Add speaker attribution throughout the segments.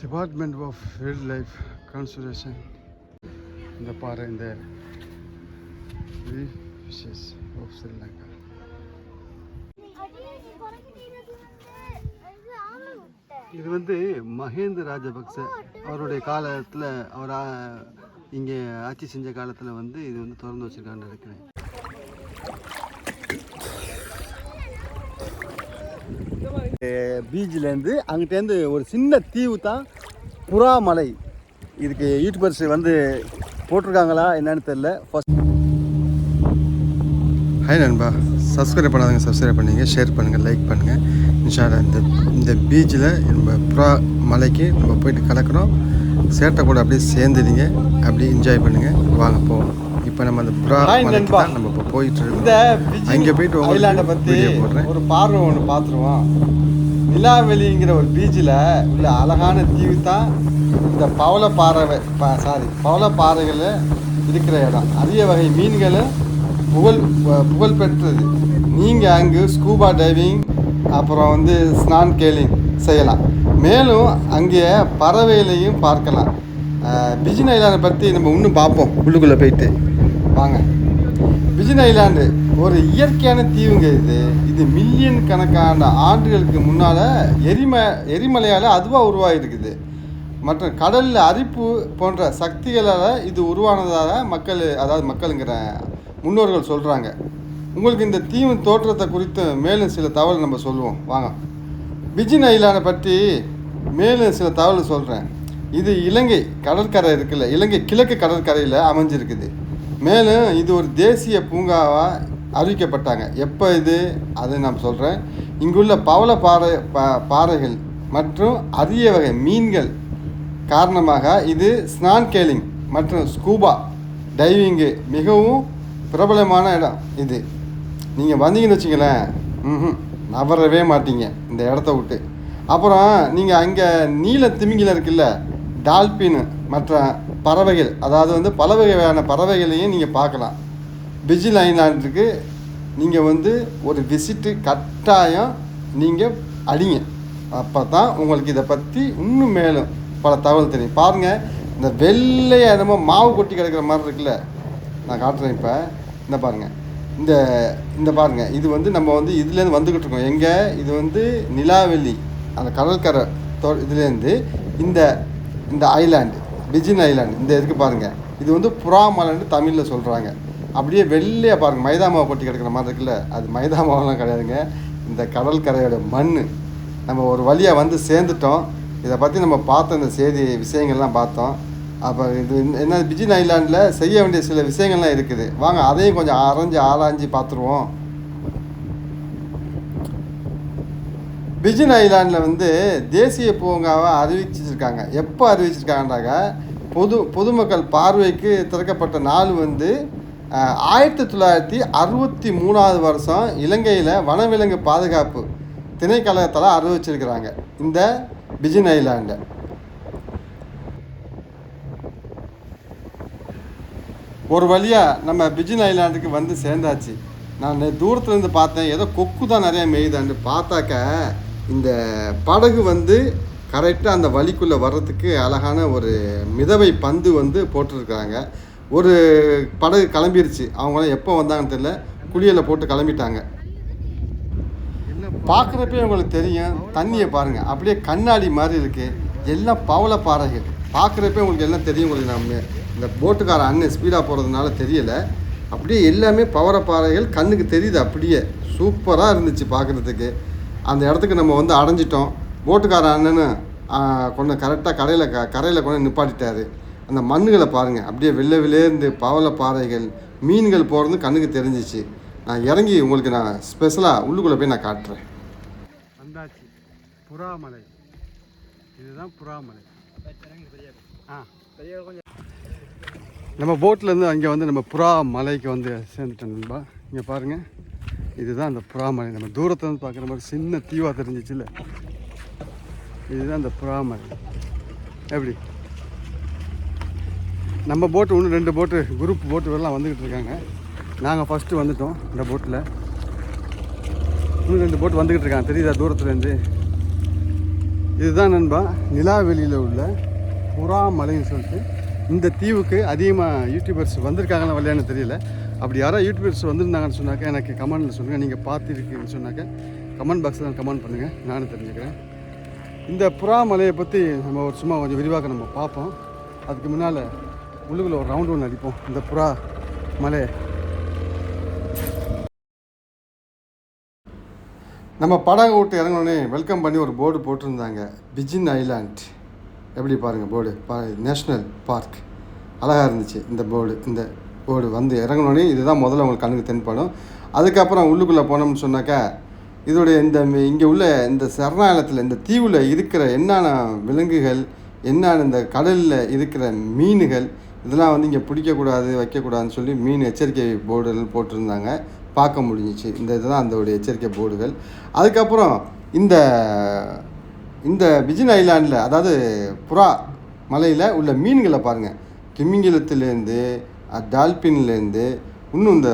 Speaker 1: Department of wild life conservation இந்த பாறை இந்த ஃபிஷஸ் ஆஃப் ஸ்ரீலங்கா இது வந்து மகேந்திர ராஜபக்ச அவருடைய காலத்தில் அவர் இங்கே ஆட்சி செஞ்ச காலத்தில் வந்து இது வந்து திறந்து வச்சுருக்கான்னு நினைக்கிறேன். பீச்சிலேருந்து அங்கிட்டேருந்து ஒரு சின்ன தீவு தான் புறாமலை. இதுக்கு யூடியூபர்ஸ் வந்து போட்டிருக்காங்களா என்னன்னு தெரில ஃபஸ்ட் ஹாய் நண்பா. சப்ஸ்கிரைப் பண்ணாதவங்க சப்ஸ்கிரைப் பண்ணுங்க ஷேர் பண்ணுங்கள் லைக் பண்ணுங்கள் இன்ஷால்லா இந்த இந்த பீச்சில் நம்ம புறா மலைக்கு நம்ம போயிட்டு கலக்கிறோம். சேட்டை கூட அப்படியே சேர்ந்துடுங்க. அப்படியே என்ஜாய் பண்ணுங்கள் வாங்க போவோம். இப்போ நம்ம அந்த புறா மலைக்கு தான் நம்ம இப்போ போயிட்டு இருக்கோம். அங்கே போயிட்டு
Speaker 2: ஐலாண்டை பற்றி ஒரு பார்வை ஒன்று பார்த்துருவோம். நிலாவெளிங்கிற ஒரு பீச்சில் உள்ள அழகான தீவு தான் இந்த பவளப்பாறை சாரி பவளப்பாறைகள் இருக்கிற இடம். அரிய வகை மீன்களும் புகழ் பு- புகழ் பெற்றது. நீங்கள் அங்கு ஸ்கூபா டைவிங் அப்புறம் வந்து ஸ்நான் கேலிங் செய்யலாம். மேலும் அங்கே பறவைகளையும் பார்க்கலாம். பிஜின் ஐலாண்டை பற்றி நம்ம இன்னும் பார்ப்போம். உள்ளுக்குள்ளே போயிட்டு. வாங்க. விஜன் ஐலாண்டு ஒரு இயற்கையான தீவுங்க இது. இது மில்லியன் கணக்கான ஆண்டுகளுக்கு முன்னால் எரிம எரிமலையால் அதுவாக உருவாகிருக்குது மற்றும் கடலில் அரிப்பு போன்ற சக்திகளால் இது உருவானதாக மக்கள் அதாவது மக்களுங்கிற முன்னோர்கள் சொல்கிறாங்க உங்களுக்கு இந்த தீவின் தோற்றத்தை குறித்து மேலும் சில தகவல் நம்ம சொல்லுவோம். வாங்க. விஜின் ஐலாண்டை பற்றி மேலும் சில தகவல் சொல்கிறேன் இது இலங்கை கடற்கரை இருக்குல்ல இலங்கை கிழக்கு கடற்கரையில் அமைஞ்சிருக்குது. மேலும் இது ஒரு தேசிய பூங்காவாக அறிவிக்கப்பட்டாங்க. எப்போ இது? அதை நான் சொல்கிறேன் இங்குள்ள பவள பாறை பா பாறைகள் மற்றும் அரிய வகை மீன்கள் காரணமாக இது ஸ்நான்கேலிங் மற்றும் ஸ்கூபா டைவிங்கு மிகவும் பிரபலமான இடம் இது. நீங்கள் வந்தீங்கன்னு வச்சுங்களேன் ம் நவரவே மாட்டீங்க. இந்த இடத்த விட்டு. அப்புறம் நீங்கள் அங்கே நீல திமிங்கில் இருக்குல்ல டால்பின் மற்ற பறவைகள் அதாவது வந்து பல வகையான பறவைகளையும் நீங்கள் பார்க்கலாம். பிஜில் ஐலாண்டுக்கு நீங்கள் வந்து ஒரு விசிட்டு கட்டாயம் நீங்கள் அடிங்க. அப்போ தான் உங்களுக்கு இதை பற்றி இன்னும் மேலும் பல தகவல் தெரியும். பாருங்கள் இந்த வெள்ளையாக என்னமோ மாவு கொட்டி கிடக்கிற மாதிரி இருக்குல்ல? நான் காட்டுறேன் இப்போ. இந்த பாருங்கள் இந்த இந்த பாருங்கள் இது வந்து நம்ம வந்து இதுலேருந்து வந்துக்கிட்டு இருக்கோம். எங்கே? இது வந்து நிலாவெளி அந்த கடற்கரை தோ இதுலேருந்து இந்த இந்த ஐலாண்டு பிஜின் ஐலாண்டு. இந்த இதுக்கு பாருங்கள் இது வந்து புறாமலைன்னு தமிழில் சொல்கிறாங்க அப்படியே வெள்ளையாக பாருங்கள் மைதா மாவு கொட்டி கிடக்கிற மாதிரி இருக்குல்ல? அது மைதா மாவெல்லாம் கிடையாதுங்க. இந்த கடற்கரையோட மண் நம்ம ஒரு வழியாக வந்து சேர்ந்துட்டோம். இதை பற்றி நம்ம பார்த்த இந்த செய்தி விஷயங்கள்லாம் பார்த்தோம். அப்போ இது என்ன- பிஜின் ஐலாண்டில் செய்ய வேண்டிய சில விஷயங்கள்லாம் இருக்குது. வாங்க அதையும் கொஞ்சம் அரைஞ்சு ஆராய்ஞ்சு பார்த்துருவோம். பிஜின் ஐலாண்டில் வந்து தேசிய பூங்காவை அறிவிச்சிருக்காங்க எப்போ அறிவிச்சிருக்காங்கன்றாங்க பொது பொதுமக்கள் பார்வைக்கு திறக்கப்பட்ட நாள் வந்து ஆயிரத்தி தொள்ளாயிரத்தி அறுபத்தி மூணாவது வருஷம் இலங்கையில் வனவிலங்கு பாதுகாப்பு திணைக்கழகத்தால் அறிவிச்சிருக்கிறாங்க இந்த பிஜின் ஐலாண்டை. ஒரு வழியாக நம்ம பிஜின் ஐலாண்டுக்கு வந்து சேர்ந்தாச்சு. நான் தூரத்துலேருந்து பார்த்தேன். ஏதோ கொக்கு தான் நிறையா மேயுதான்னு. பார்த்தாக்க இந்த படகு வந்து கரெக்டாக அந்த வழிக்குள்ளே வர்றதுக்கு அழகான ஒரு மிதவை பந்து வந்து போட்டிருக்கிறாங்க ஒரு படகு கிளம்பிருச்சு. அவங்களாம் எப்போ வந்தாங்கன்னு தெரியல. குளியலை போட்டு கிளம்பிட்டாங்க. பார்க்குறப்பே உங்களுக்கு தெரியும். தண்ணியை பாருங்கள் அப்படியே கண்ணாடி மாதிரி இருக்குது எல்லாம் பவள பாறைகள். பார்க்குறப்பே உங்களுக்கு எல்லாம் தெரியும். உங்களுக்கு நம்ம இந்த போட்டுக்கார அண்ணன் ஸ்பீடாக போகிறதுனால தெரியலை. அப்படியே எல்லாமே பவர பாறைகள். கண்ணுக்கு தெரியுது அப்படியே. சூப்பராக இருந்துச்சு பார்க்குறதுக்கு. அந்த இடத்துக்கு நம்ம வந்து அடைஞ்சிட்டோம். போட்டுக்கார அண்ணனும் கொண்டு கரெக்டாக கரையில் க கரையில் கொண்டு நிப்பாட்டிட்டாரு. அந்த மண்ணுகளை பாருங்கள் அப்படியே வெள்ளை வெளியேந்து பவள பாறைகள் மீன்கள் போகிறது கண்ணுக்கு தெரிஞ்சிச்சு. நான் இறங்கி உங்களுக்கு நான் ஸ்பெஷலாக உள்ளுக்குள்ளே போய் நான் காட்டுறேன். வந்தாச்சு. புறாமலை. இதுதான் புறாமலை. ஆ. நம்ம போட்டிலேருந்து அங்கே வந்து நம்ம புறா மலைக்கு வந்து சேர்ந்துட்டோம் நண்பா. இங்கே பாருங்கள் இதுதான் அந்த புறாமலை. நம்ம தூரத்துலேருந்து பார்க்குற மாதிரி சின்ன தீவாக தெரிஞ்சிச்சுல்ல இதுதான் அந்த புறா மலை எப்படி? நம்ம போட்டு ஒன்று ரெண்டு போட்டு குரூப் போட்டு எல்லாம் வந்துக்கிட்டு இருக்காங்க. நாங்கள் ஃபஸ்ட்டு வந்துட்டோம் இந்த போட்டில் இன்னும் ரெண்டு போட்டு வந்துக்கிட்டு இருக்காங்க. தெரியுதா தூரத்துலேருந்து? இதுதான் நண்பா நிலாவெளியில் உள்ள புறா மலைன்னு சொல்லிட்டு இந்த தீவுக்கு அதிகமாக யூடியூபர்ஸ் வந்திருக்காங்களா வரலையான்னு தெரியல. அப்படி யாரோ யூடியூபர்ஸ் வந்திருந்தாங்கன்னு சொன்னாக்க எனக்கு கமெண்டில் சொல்லுங்கள் நீங்கள் பார்த்துருக்கீங்கன்னு சொன்னாக்க கமெண்ட் பாக்ஸில் கமெண்ட் பண்ணுங்கள் நானும் தெரிஞ்சுக்கிறேன். இந்த புறா மலையை பற்றி நம்ம ஒரு சும்மா கொஞ்சம் விரிவாக நம்ம பார்ப்போம். அதுக்கு முன்னால் உள்ளுக்குள்ள ஒரு ரவுண்டு ஒன்று அடிப்போம். இந்த புறா மலையை நம்ம படகு விட்டு இறங்கினோடனே வெல்கம் பண்ணி ஒரு போர்டு போட்டிருந்தாங்க. பிஜின் ஐலாண்ட் எப்படி பாருங்கள் போர்டு பா நேஷ்னல் பார்க் அழகாக இருந்துச்சு இந்த போர்டு இந்த போர்டு வந்து இறங்கினோடனே இதுதான் முதல்ல உங்களுக்கு கண்ணுக்கு தென்படும். அதுக்கப்புறம் உள்ளுக்குள்ளே போனோம்னு சொன்னாக்கா இதோடைய இந்த இங்கே உள்ள இந்த சரணாலயத்தில் இந்த தீவில் இருக்கிற என்னென்ன விலங்குகள் என்னென்ன இந்த கடலில் இருக்கிற மீன்கள் இதெல்லாம் வந்து இங்கே பிடிக்கக்கூடாது வைக்கக்கூடாதுன்னு சொல்லி மீன் எச்சரிக்கை போர்டுகள் போட்டிருந்தாங்க. பார்க்க முடிஞ்சிச்சு. இந்த இதுதான் அதோடைய எச்சரிக்கை போர்டுகள். அதுக்கப்புறம் இந்த இந்த பிஜின் ஐலாண்டில் அதாவது புறா மலையில் உள்ள மீன்களை பாருங்கள் திமிங்கிலத்துலேருந்து டால்பின்லேருந்து இன்னும் இந்த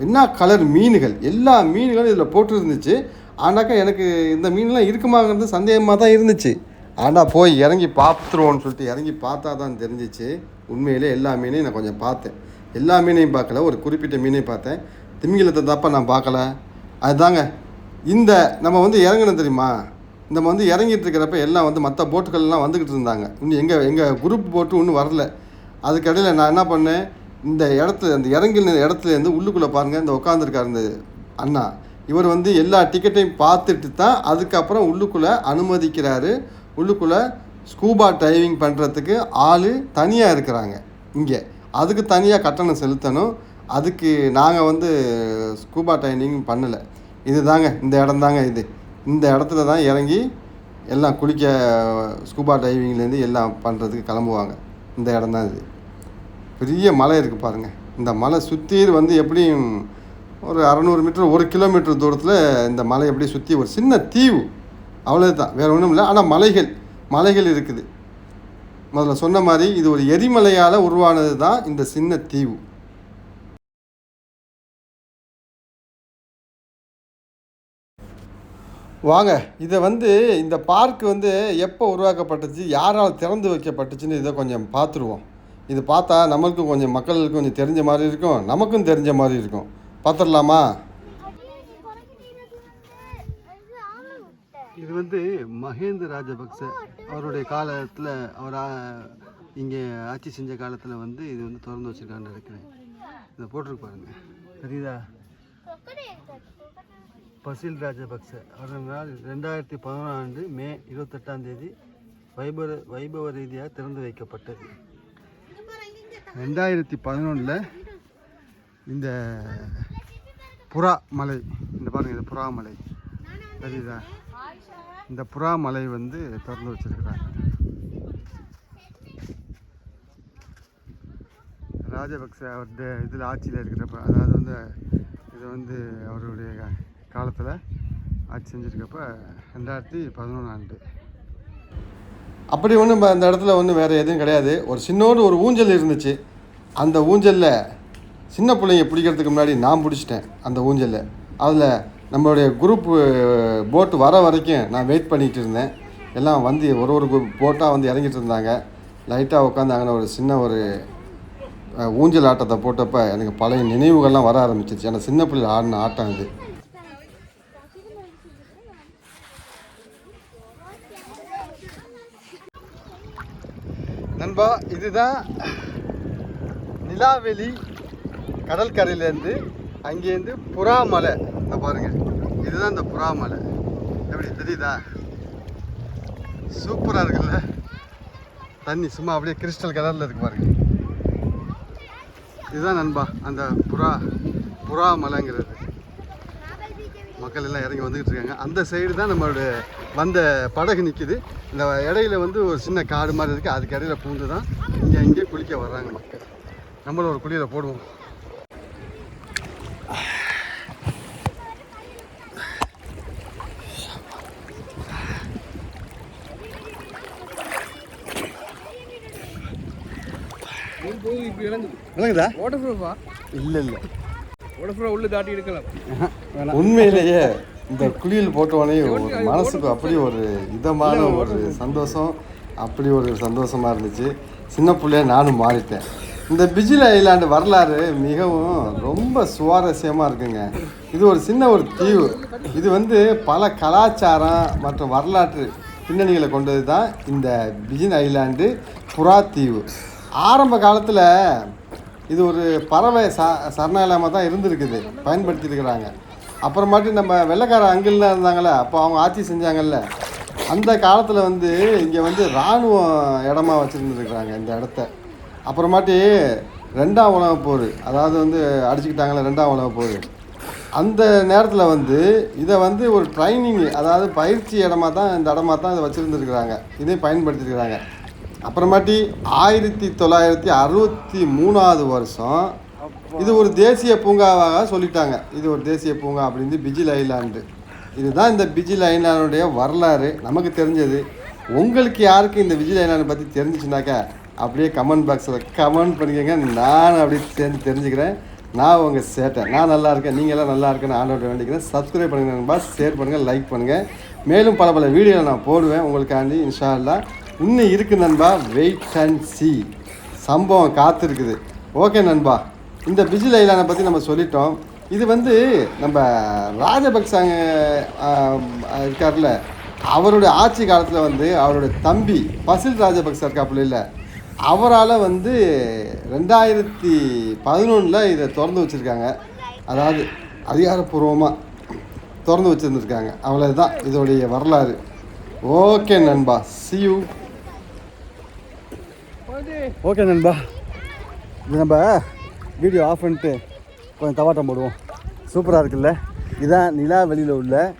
Speaker 2: என்ன கலர் மீன்கள்? எல்லா மீன்களும் இதில் போட்டிருந்துச்சு. ஆனாக்கா எனக்கு இந்த மீன்லாம் இருக்குமாங்கிறது சந்தேகமாக தான் இருந்துச்சு. ஆனால் போய் இறங்கி பார்த்துருவோன்னு சொல்லிட்டு இறங்கி பார்த்தா தான் தெரிஞ்சிச்சு. உண்மையிலே எல்லா மீனையும் நான் கொஞ்சம் பார்த்தேன். எல்லா மீனையும் பார்க்கல. ஒரு குறிப்பிட்ட மீனையும் பார்த்தேன். திமிங்கலத்தை தப்பா நான் பார்க்கல. அதுதாங்க. இந்த நம்ம வந்து இறங்கணும் தெரியுமா? நம்ம வந்து இறங்கிட்டு இருக்கிறப்ப எல்லாம் வந்து மற்ற போட்டுகள்லாம் வந்துக்கிட்டு இருந்தாங்க. இன்னும் எங்கள் எங்கள் குரூப் போட்டு இன்னும் வரல. அதுக்கடையில் நான் என்ன பண்ணேன்? இந்த இடத்துல அந்த இறங்கின இடத்துலேருந்து உள்ளுக்குள்ளே பாருங்கள் இந்த உட்காந்துருக்காரு இந்த அண்ணா. இவர் வந்து எல்லா டிக்கெட்டையும் பார்த்துட்டு தான் அதுக்கப்புறம் உள்ளுக்குள்ளே அனுமதிக்கிறாரு. உள்ளுக்குள்ளே ஸ்கூபா டைவிங் பண்ணுறதுக்கு ஆள் தனியாக இருக்கிறாங்க. இங்கே. அதுக்கு தனியாக கட்டணம் செலுத்தணும். அதுக்கு நாங்கள் வந்து ஸ்கூபா டைவிங் பண்ணலை. இதுதாங்க இந்த இடம் தாங்க இது. இந்த இடத்துல தான் இறங்கி எல்லாம் குளிக்க ஸ்கூபா டைவிங்லேருந்து எல்லாம் பண்ணுறதுக்கு கிளம்புவாங்க. இந்த இடம் தான் இது. பெரிய மலை இருக்குது பாருங்கள் இந்த மலை சுற்றி வந்து எப்படியும் ஒரு அறநூறு மீட்டர் ஒரு கிலோமீட்டர் தூரத்தில் இந்த மலை எப்படி சுற்றி ஒரு சின்ன தீவு. அவ்வளோதான் வேறு ஒன்றும் இல்லை. ஆனால் மலைகள் மலைகள் இருக்குது. முதல்ல சொன்ன மாதிரி இது ஒரு எரிமலையால் உருவானது தான் இந்த சின்ன தீவு. வாங்க இதை வந்து இந்த பார்க் வந்து எப்போ உருவாக்கப்பட்டுச்சு யாரால் திறந்து வைக்கப்பட்டுச்சுன்னு இதை கொஞ்சம் பார்த்துருவோம். இது பார்த்தா நம்மளுக்கும் கொஞ்சம் மக்களுக்கு கொஞ்சம் தெரிஞ்ச மாதிரி இருக்கும் நமக்கும் தெரிஞ்ச மாதிரி இருக்கும். பார்த்துடலாமா? இது வந்து மகேந்திர ராஜபக்ச அவருடைய காலத்தில் அவர் இங்கே ஆட்சி செஞ்ச காலத்தில் வந்து இது வந்து திறந்து வச்சுருக்கான்னு நினைக்கிறேன். இதை போட்டிருக்கு பாருங்க. தெரியுதா? பசில் ராஜபக்ச அவரால் ரெண்டாயிரத்தி பதினொன்றாம் ஆண்டு மே இருபத்தெட்டாம் தேதி வைபவ வைபவ ரீதியாக திறந்து வைக்கப்பட்டது. ரெண்டாயிரத்தி பதினொன்றில் இந்த புறா மலை இந்த பாருங்கள் இந்த புறா மலை தெரியுதா? இந்த புறா மலை வந்து திறந்து வச்சிருக்கிறாங்க. ராஜபக்ச அவருடைய இதில் ஆட்சியில் இருக்கிறப்ப அதாவது வந்து இது வந்து அவருடைய காலத்தில் ஆட்சி செஞ்சுருக்கப்ப ரெண்டாயிரத்தி பதினொன்று ஆண்டு. அப்படி ஒன்றும் அந்த இடத்துல ஒன்றும் வேறு எதுவும் கிடையாது. ஒரு சின்னோடு ஒரு ஊஞ்சல் இருந்துச்சு. அந்த ஊஞ்சலில் சின்ன பிள்ளைங்க பிடிக்கிறதுக்கு முன்னாடி நான் பிடிச்சிட்டேன் அந்த ஊஞ்சலில். அதில் நம்மளுடைய குரூப்பு போட்டு வர வரைக்கும் நான் வெயிட் பண்ணிகிட்டு இருந்தேன். எல்லாம் வந்து ஒரு ஒரு போட்டாக வந்து இறங்கிட்டு இருந்தாங்க. லைட்டாக உட்காந்து அங்கே ஒரு சின்ன ஒரு ஊஞ்சல் ஆட்டத்தை போட்டப்ப எனக்கு பழைய நினைவுகள்லாம் வர ஆரம்பிச்சிச்சு ஏன்னா சின்ன பிள்ளை ஆடின ஆட்டம் இது நண்பா இதுதான் நிலாவெளி கடற்கரையிலேருந்து அங்கேருந்து புறாமலை. இந்த பாருங்கள் இதுதான் இந்த புறாமலை. எப்படி? தெரியுதா? சூப்பராக இருக்குல்ல? தண்ணி சும்மா அப்படியே கிறிஸ்டல் கலரில் இருக்கு பாருங்கள் இதுதான் நண்பா அந்த புறா புறா மலைங்கிறது மக்கள் எல்லாம் இறங்கி வந்துக்கிட்டு இருக்காங்க. அந்த சைடு தான் நம்மளுடைய வந்த படகு நிற்கிது இந்த இடையில வந்து ஒரு சின்ன காடு மாதிரி இருக்குது அதுக்கு இடையில பூந்து தான் இங்கே இங்கே குளிக்க வர்றாங்க மக்கள். நம்மளும் ஒரு குளியலை போடுவோம்.
Speaker 3: இப்படி இறங்குது
Speaker 2: விளங்குதா?
Speaker 3: வாட்டர் ப்ரூஃபா
Speaker 2: இல்லை இல்லை.
Speaker 3: வாட்டர் ப்ரூஃப் உள்ள தாட்டி எடுக்கலாம்.
Speaker 2: உண்மையிலேயே இந்த குளியல் போட்டோடனே ஒரு மனசுக்கு அப்படி ஒரு இதமான ஒரு சந்தோஷம் அப்படி ஒரு சந்தோஷமா இருந்துச்சு. சின்ன பிள்ளைய நானும் மாறிட்டேன். இந்த பிஜில் ஐலாண்டு வரலாறு மிகவும் ரொம்ப சுவாரஸ்யமாக இருக்குங்க. இது ஒரு சின்ன ஒரு தீவு. இது வந்து பல கலாச்சாரம் மற்றும் வரலாற்று பின்னணிகளை கொண்டது தான் இந்த பிஜின் ஐலாண்டு புறா தீவு. ஆரம்ப காலத்தில் இது ஒரு பறவை ச சரணாலயமாக தான் இருந்திருக்குது. பயன்படுத்தியிருக்கிறாங்க. அப்புறமாட்டி நம்ம வெள்ளைக்கார அங்கிள்லாம் இருந்தாங்களே அப்போ அவங்க ஆட்சி செஞ்சாங்கல்ல அந்த காலத்தில் வந்து இங்கே வந்து இராணுவம் இடமா வச்சுருந்துருக்குறாங்க இந்த இடத்த. அப்புறமாட்டி ரெண்டாம் உலகப் போர். அதாவது வந்து அடிச்சுக்கிட்டாங்கல்ல ரெண்டாம் உலகப் போர். அந்த நேரத்தில் வந்து இதை வந்து ஒரு ட்ரைனிங் அதாவது பயிற்சி இடமா தான் இந்த இடமா தான் இதை வச்சுருந்துருக்குறாங்க. இதை பயன்படுத்தியிருக்கிறாங்க அப்புறமாட்டி ஆயிரத்தி தொள்ளாயிரத்தி அறுபத்தி மூணாவது வருஷம் இது ஒரு தேசிய பூங்காவாக சொல்லிட்டாங்க. இது ஒரு தேசிய பூங்கா அப்படின்னு பிஜில் ஐலாண்டு. இதுதான் இந்த பிஜில் ஐலாண்டுடைய வரலாறு. நமக்கு தெரிஞ்சது. உங்களுக்கு யாருக்கு இந்த விஜில் ஐலாண்டை பற்றி தெரிஞ்சிச்சுனாக்கா அப்படியே கமெண்ட் பாக்ஸில் கமெண்ட் பண்ணிக்கோங்க. நான் அப்படியே தெரிஞ்சு தெரிஞ்சுக்கிறேன். நான் உங்கள் சேட்டை. நான் நல்லா இருக்கேன். நீங்களாம் நல்லா இருக்கேன்னு ஆண்டோட வேண்டிக்கிறேன். சப்ஸ்கிரைப் பண்ணுங்க நண்பா. ஷேர் பண்ணுங்கள் லைக் பண்ணுங்கள் மேலும் பல பல வீடியோவில் நான் போடுவேன் உங்களுக்காண்டி இன்ஷா அல்லாஹ் இன்னும் இருக்குது நண்பா. வெயிட் அண்ட் சி சம்பவம் காத்திருக்குது. ஓகே நண்பா. இந்த பிஜில் ஐலானை பற்றி நம்ம சொல்லிட்டோம். இது வந்து நம்ம ராஜபக்சாங்க இருக்கார்ல. அவருடைய ஆட்சி காலத்தில் வந்து அவருடைய தம்பி பசில் ராஜபக்ச இருக்காப்புல இல்லை. அவரால் வந்து ரெண்டாயிரத்தி பதினொன்றில் இதை திறந்து வச்சுருக்காங்க. அதாவது அதிகாரப்பூர்வமாக திறந்து வச்சுருந்துருக்காங்க. அவ்வளோதான் இதோடைய வரலாறு. ஓகே நண்பா. சியூ ஓகே நண்பா. இது நம்ம வீடியோ ஆஃப் பண்ணிட்டு கொஞ்சம் தவாட்டம் போடுவோம். சூப்பராக இருக்குல்ல? இதுதான் நிலா வெளியில் உள்ள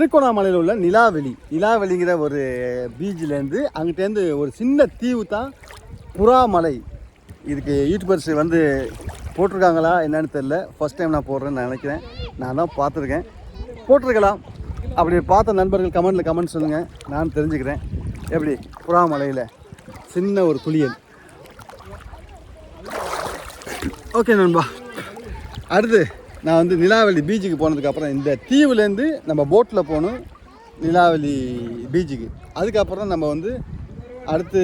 Speaker 2: திருக்கோணாமலையில் உள்ள நிலாவெளி. நிலாவெளிங்கிற ஒரு பீச்சிலேருந்து அங்கிட்டேருந்து ஒரு சின்ன தீவு தான் புறாமலை. இதுக்கு யூடியூபர்ஸ் வந்து போட்டிருக்காங்களா என்னன்னு தெரில ஃபஸ்ட் டைம் நான் போடுறேன்னு நான் நினைக்கிறேன். நான் தான் பார்த்துருக்கேன். போட்டிருக்கலாம். அப்படி பார்த்த நண்பர்கள் கமெண்ட்டில் கமெண்ட் சொல்லுங்கள் நான் தெரிஞ்சுக்கிறேன். எப்படி? புறாமலையில் சின்ன ஒரு குளியல். ஓகே நண்பா. அடுத்து நான் வந்து நிலாவலி பீச்சுக்கு போனதுக்கப்புறம் இந்த தீவுலேருந்து நம்ம போட்டில் போகணும் நிலாவலி பீச்சுக்கு. அதுக்கப்புறம் நம்ம வந்து அடுத்து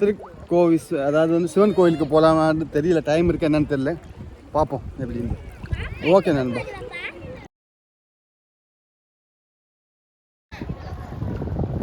Speaker 2: திருக்கோவில் திருக்கோவிஸ் அதாவது வந்து சிவன் கோயிலுக்கு போகலாமான்னு தெரியல டைம் இருக்கு என்னன்னு தெரியல. பார்ப்போம் எப்படின்னு ஓகே நண்பா.